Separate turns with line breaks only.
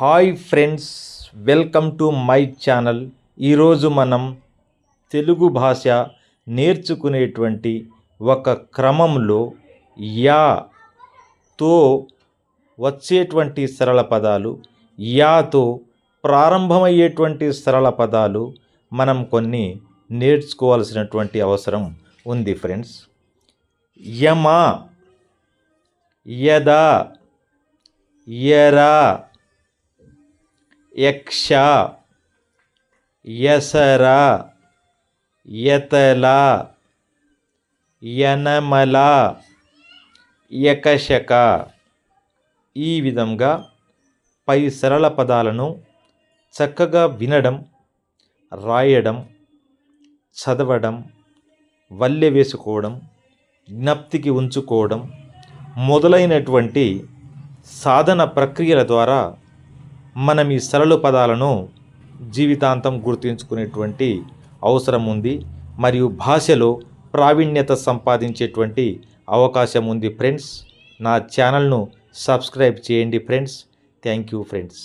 Hi friends welcome to my channel. ఈరోజు మనం తెలుగు భాష నేర్చుకునేటువంటి ఒక క్రమంలో యాతో వచ్చేటువంటి సరళ పదాలు యాతో ప్రారంభమయ్యేటువంటి సరళ పదాలు మనం కొన్ని నేర్చుకోవాల్సినటువంటి అవసరం ఉంది ఫ్రెండ్స్. యమా యదా యర యక్ష యసర యతల యనమల యకశక. ఈ విధంగా పై సరళ పదాలను చక్కగా వినడం రాయడం చదవడం వల్లె వేసుకోవడం జ్ఞప్తికి ఉంచుకోవడం మొదలైనటువంటి సాధన ప్రక్రియల ద్వారా మనం ఈ సరళ పదాలను జీవితాంతం గుర్తుంచుకునేటువంటి అవసరం ఉంది మరియు భాషలో ప్రావీణ్యత సంపాదించేటువంటి అవకాశం ఉంది ఫ్రెండ్స్ నా ఛానల్ను సబ్స్క్రైబ్ చేయండి ఫ్రెండ్స్ థ్యాంక్ యూ ఫ్రెండ్స్